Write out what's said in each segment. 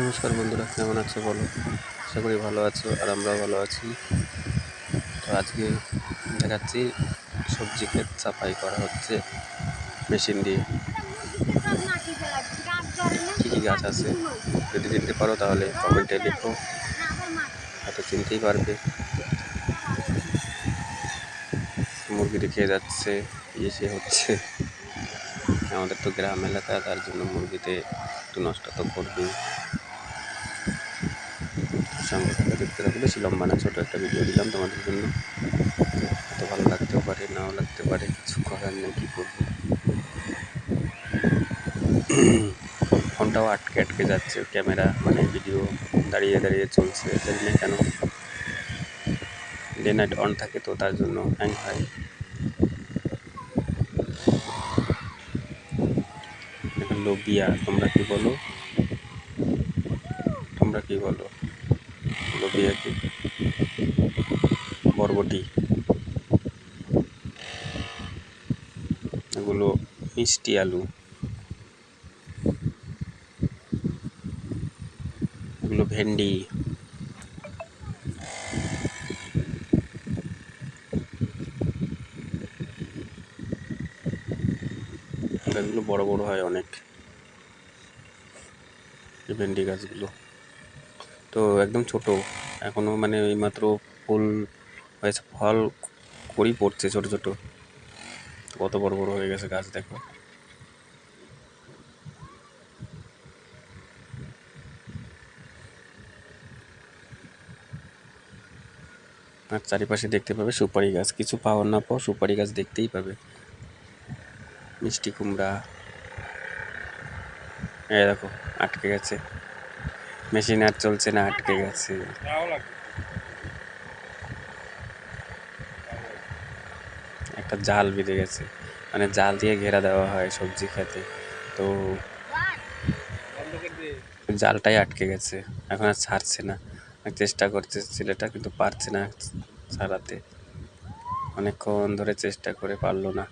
নমস্কার বন্ধুরা, কেমন আছো বলো? আশা করি ভালো আছো আর আমরাও ভালো আছি। তো আজকে দেখাচ্ছি সবজি ক্ষেত সাফাই করা হচ্ছে মেশিন দিয়ে। কী কী গাছ আছে? যদি চিনতে পারো তাহলে কমেন্টে লিখো। হয়তো চিনতেই পারবে। মুরগিটি খেয়ে যাচ্ছে ইসে হচ্ছে। আমাদের তো গ্রাম এলাকা, তার জন্য মুরগিতে একটু নষ্ট তো করবেই। সঙ্গে থাকা দেখতে থাকো বেশি লম্বা না, ছোটো একটা ভিডিও দিলাম তোমাদের জন্য। হয়তো ভালো লাগতেও পারে, নাও লাগতে পারে, কিছু করার নেই, কী করব? ফোনটাও আটকে আটকে যাচ্ছে, ক্যামেরা মানে ভিডিও দাঁড়িয়ে দাঁড়িয়ে চলছে, জানি না কেন। ডে নাইট অন থাকে তো তার জন্য হ্যাং। হয় লোবিয়া তোমরা কি বলো? তোমরা কি বলো? লোবিয়া কি। বরবটি। এগুলো মিষ্টি আলু। এগুলো ভেন্ডি। গাছগুলো বড় বড় হয় অনেক। ভেন্ডি গাছগুলো। তো একদম ছোট। এখনও মানে এইমাত্র ফুল হয়েছে, ফল করি পড়ছে ছোট ছোট। কত বড় বড় হয়ে গেছে গাছ, দেখো। আর চারিপাশে দেখতে পাবে সুপারি গাছ। কিছু পাওয়ার না পাও সুপারি গাছ দেখতেই পাবে। মিষ্টি কুমড়া। এই দেখো, আটকে গেছে। মেশিন আর চলছে না, আটকে গেছে। একটা জাল বেঁধে গেছে। মানে জাল দিয়ে ঘেরা দেওয়া হয় সবজি খেতে। তো জালটাই আটকে গেছে। এখন আর ছাড়ছে না। চেষ্টা করছে ছেলেটা, কিন্তু পারছে না ছাড়াতে। অনেকক্ষণ ধরে চেষ্টা করে পারল না।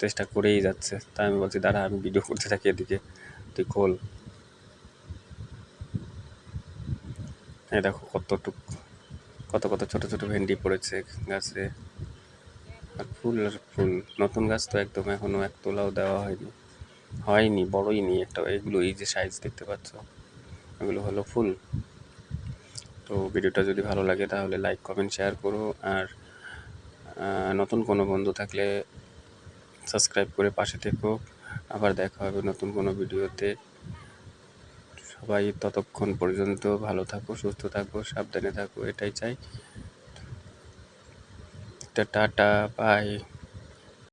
চেষ্টা করেই যাচ্ছে। তাই আমি বলছি, দাঁড়া, আমি ভিডিও করতে থাকি এদিকে। তুই খোল। এই দেখো কতটুক কত কত ছোট ছোট ভেন্ডি পড়েছে গাছে। আর ফুল আর ফুল, নতুন গাছ তো একদম এখনও এক তোলাও দেওয়া হয়নি। হয়নি, বড়ই নি একটা এগুলো এই যে সাইজ দেখতে পাচ্ছ, এগুলো হলো ফুল। তো ভিডিওটা যদি ভালো লাগে তাহলে লাইক কমেন্ট শেয়ার করো। আর নতুন কোনো বন্ধু থাকলে সাবস্ক্রাইব করে পাশে থেকো। আবার দেখা হবে নতুন কোনো ভিডিওতে। সবাই ততক্ষণ পর্যন্ত ভালো থাকো, সুস্থ থাকো, সাবধানে থাকো, এটাই চাই। Tata, bye.